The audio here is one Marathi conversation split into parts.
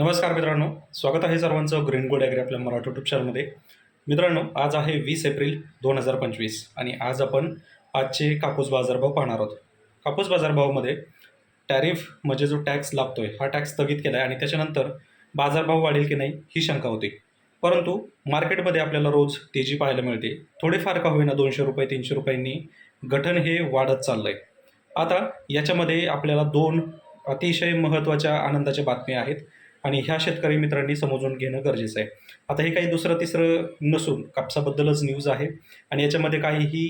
नमस्कार मित्रांनो स्वागत आहे सर्वांचं ग्रीन गोल्ड ॲग्री आपल्या मराठी यूट्यूब चॅनलमध्ये मित्रांनो आज आहे वीस एप्रिल दोन हजार पंचवीस आणि आज आपण आजचे कापूस बाजारभाव पाहणार आहोत. कापूस बाजारभावामध्ये टॅरिफ म्हणजे जो टॅक्स लागतोय हा टॅक्स स्थगित केला आहे आणि त्याच्यानंतर बाजारभाव वाढेल की नाही ही शंका होती. परंतु मार्केटमध्ये आपल्याला रोज तेजी पाहायला मिळते. थोडेफार का होईना दोनशे रुपये तीनशे रुपयांनी गठन हे वाढत चाललं आहे आता याच्यामध्ये आपल्याला दोन अतिशय महत्त्वाच्या आनंदाच्या बातम्या आहेत. आणि ह्या शेतकरी मित्रांनी समजून घेणं गरजेचं आहे. आता हे काही दुसरं तिसरं नसून कापसाबद्दलच न्यूज आहे आणि याच्यामध्ये काहीही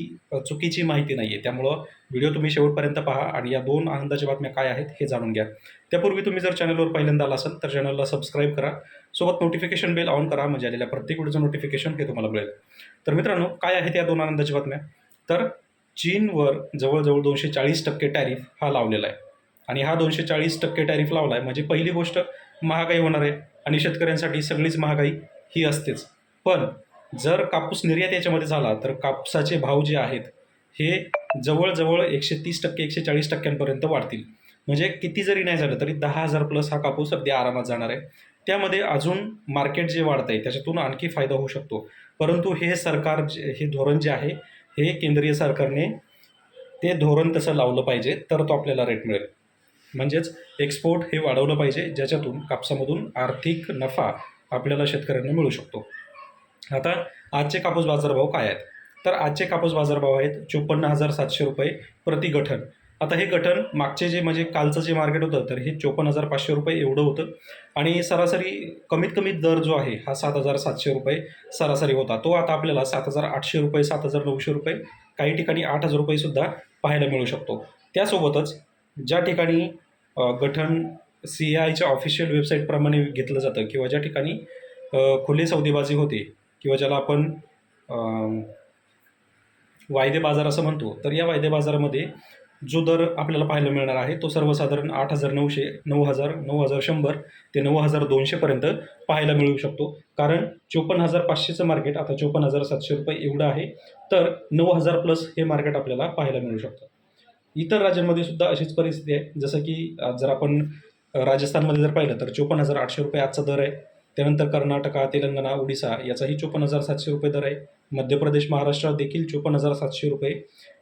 चुकीची माहिती नाही आहे त्यामुळं व्हिडिओ तुम्ही शेवटपर्यंत पहा आणि या दोन आनंदाच्या बातम्या काय आहेत हे जाणून घ्या. त्यापूर्वी तुम्ही जर चॅनलवर पहिल्यांदा आला असाल तर चॅनलला सबस्क्राईब करा. सोबत नोटिफिकेशन बेल ऑन करा म्हणजे आलेल्या प्रत्येक व्हिडिओचं नोटिफिकेशन हे तुम्हाला मिळेल. तर मित्रांनो काय आहेत या दोन आनंदाच्या बातम्या? तर चीनवर जवळजवळ दोनशे चाळीस टक्के टॅरिफ हा लावलेला आहे. आणि हा दोनशे चाळीस टक्के टॅरिफ लावला आहे म्हणजे पहिली गोष्ट महागाई होणार आहे आणि शेतकऱ्यांसाठी सगळीच महागाई ही असतेच. पण जर कापूस निर्यात याच्यामध्ये झाला तर कापसाचे भाव जे आहेत हे जवळजवळ एकशे तीस टक्के एकशे चाळीस टक्क्यांपर्यंत वाढतील. म्हणजे किती जरी नाही झालं तरी दहा हजार प्लस हा कापूस अगदी आरामात जाणार आहे. त्यामध्ये अजून मार्केट जे वाढत आहे त्याच्यातून आणखी फायदा होऊ शकतो. परंतु हे सरकार जे हे धोरण जे आहे हे केंद्रीय सरकारने ते धोरण तसं लावलं पाहिजे तर तो आपल्याला रेट मिळेल. म्हणजेच एक्सपोर्ट हे वाढवलं पाहिजे ज्याच्यातून कापसामधून आर्थिक नफा आपल्याला शेतकऱ्यांना मिळू शकतो. आता आजचे कापूस बाजारभाव काय आहेत? तर आजचे कापूस बाजारभाव आहेत चोपन्न हजार सातशे रुपये प्रति गठन. आता हे गठन मागचे जे म्हणजे कालचं जे मार्केट होतं तर हे चोपन्न हजार पाचशे रुपये एवढं होतं. आणि सरासरी कमीत कमी दर जो आहे हा सात हजार सातशे रुपये सरासरी होता. तो आता आपल्याला सात हजार आठशे रुपये सात हजार नऊशे रुपये काही ठिकाणी आठ हजार रुपयेसुद्धा पाहायला मिळू शकतो. त्यासोबतच ज्या ठिकाणी गठन सी आयच्या ऑफिशियल वेबसाईटप्रमाणे घेतलं जातं किंवा ज्या ठिकाणी खुले सौदेबाजी होते किंवा ज्याला आपण वायदे बाजार असं म्हणतो तर या वायदे बाजारामध्ये जो दर आपल्याला पाहायला मिळणार आहे तो सर्वसाधारण आठ हजार नऊशे नऊ हजार नऊ हजार शंभर ते नऊ हजार दोनशेपर्यंत पाहायला मिळू शकतो. कारण चोपन्न हजार पाचशेचं मार्केट आता चोपन्न हजार सातशे रुपये एवढं आहे तर नऊ हजार प्लस हे मार्केट आपल्याला पाहायला मिळू शकतं. इतर राज्यांमध्ये सुद्धा अशीच परिस्थिती आहे. जसं की जर आपण राजस्थानमध्ये जर पाहिलं तर चोपन्न हजार आठशे रुपये आजचा दर आहे. त्यानंतर कर्नाटका तेलंगणा ओडिसा याचाही चोपन्न हजार सातशे रुपये दर आहे. मध्य प्रदेश महाराष्ट्रात देखील चोपन्न हजार सातशे रुपये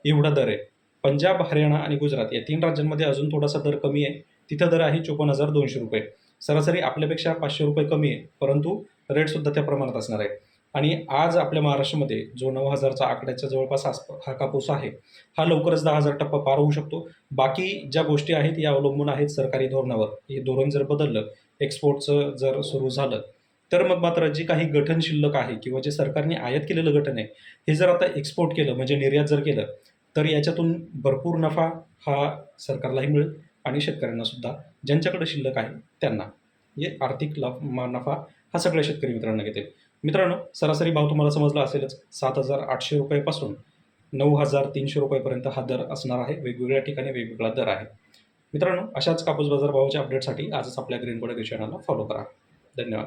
एवढा दर आहे. पंजाब हरियाणा आणि गुजरात या तीन राज्यांमध्ये अजून थोडासा दर कमी आहे. तिथं दर आहे चोपन्न हजार दोनशे रुपये. सरासरी आपल्यापेक्षा पाचशे रुपये कमी आहे. परंतु रेटसुद्धा त्या प्रमाणात असणार आहे. आणि आज आपल्या महाराष्ट्रामध्ये जो नऊ हजारचा आकड्याच्या जवळपास आसप हा कापूस आहे हा लवकरच दहा हजार टप्पा पार होऊ शकतो. बाकी ज्या गोष्टी आहेत या अवलंबून आहेत सरकारी धोरणावर. हे धोरण जर बदललं एक्सपोर्टचं जर सुरू झालं तर मग मात्र जी काही गठन शिल्लक आहे किंवा जे सरकारने आयात केलेलं गठन आहे हे जर आता एक्सपोर्ट केलं म्हणजे निर्यात जर केलं तर याच्यातून भरपूर नफा हा सरकारलाही मिळेल आणि शेतकऱ्यांना सुद्धा ज्यांच्याकडे शिल्लक आहे त्यांना. म्हणजे आर्थिक लाभ नफा हा सगळ्या शेतकरी मित्रांना घेतील मित्रांनो सरासरी भाव तुम्हाला समजला असेलच. सात हजार आठशे रुपयेपासून नऊ हजार तीनशे रुपयेपर्यंत हा दर असणार आहे. वेगवेगळ्या ठिकाणी वेगवेगळा दर आहे. मित्रांनो अशाच कापूस बाजार भावाच्या अपडेटसाठी आजच आपल्या ग्रीन बोर्ड चॅनलला फॉलो करा. धन्यवाद.